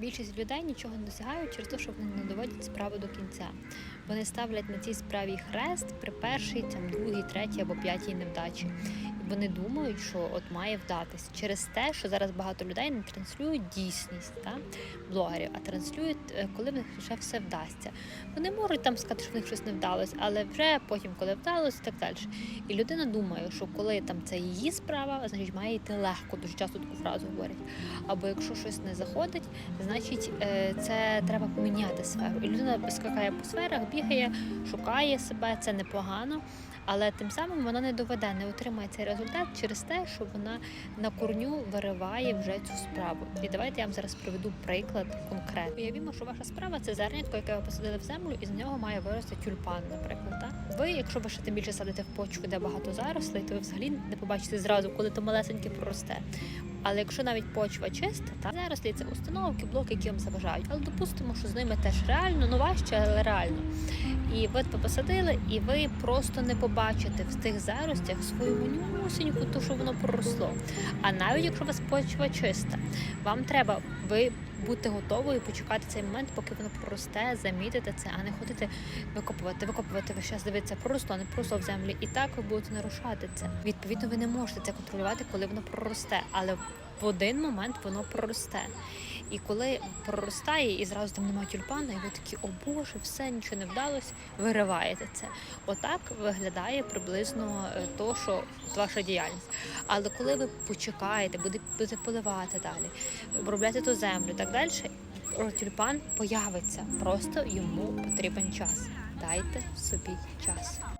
Більшість людей нічого не досягають через те, що вони не доводять справу до кінця. Вони ставлять на цій справі хрест при першій, там, другій, третій або п'ятій невдачі. Вони думають, що от має вдатись через те, що зараз багато людей не транслюють дійсність та, блогерів, а транслюють, е, коли в них вже все вдасться. Вони можуть там сказати, що в них щось не вдалося, але вже потім, коли вдалося, так далі. І людина думає, що коли там це її справа, значить має йти легко. Дуже часто таку фразу говорять. Або якщо щось не заходить, значить е, це треба поміняти сферу. І людина скакає по сферах, бігає, шукає себе, це непогано. Але тим самим вона не доведе, не отримає цей результат через те, що вона на корню вириває вже цю справу. І давайте я вам зараз приведу приклад конкретно. Уявімо, що ваша справа це зернятко, яке ви посадили в землю, і з нього має вирости тюльпан, наприклад. Так? Ви, якщо ви ще тим більше садите в почву, де багато зарослей, то ви взагалі не побачите зразу, коли то малесеньке проросте. Але якщо навіть почва чиста, та зарослі це установки, блоки, які вам заважають. Але допустимо, що з ними теж реально, ну важче, але реально. І ви посадили, і ви просто не побачите в тих заростях свою манюсеньку, то що воно проросло. А навіть якщо у вас почва чиста, вам треба ви бути готовою почекати цей момент, поки воно проросте, замітити це, а не ходити викопувати, викопувати ви час дивитися, проросло, не просто в землі. І так ви будете нарушати це. Відповідно, ви не можете це контролювати, коли воно проросте, але в один момент воно проросте. І коли проростає і зразу там немає тюльпана, і ви такі, о Боже, все нічого не вдалося, вириваєте це. Отак виглядає приблизно е, то, що ваша діяльність. Але коли ви почекаєте, буде- будете поливати далі, обробляти ту землю так далі, тюльпан появиться. Просто йому потрібен час. Дайте собі час.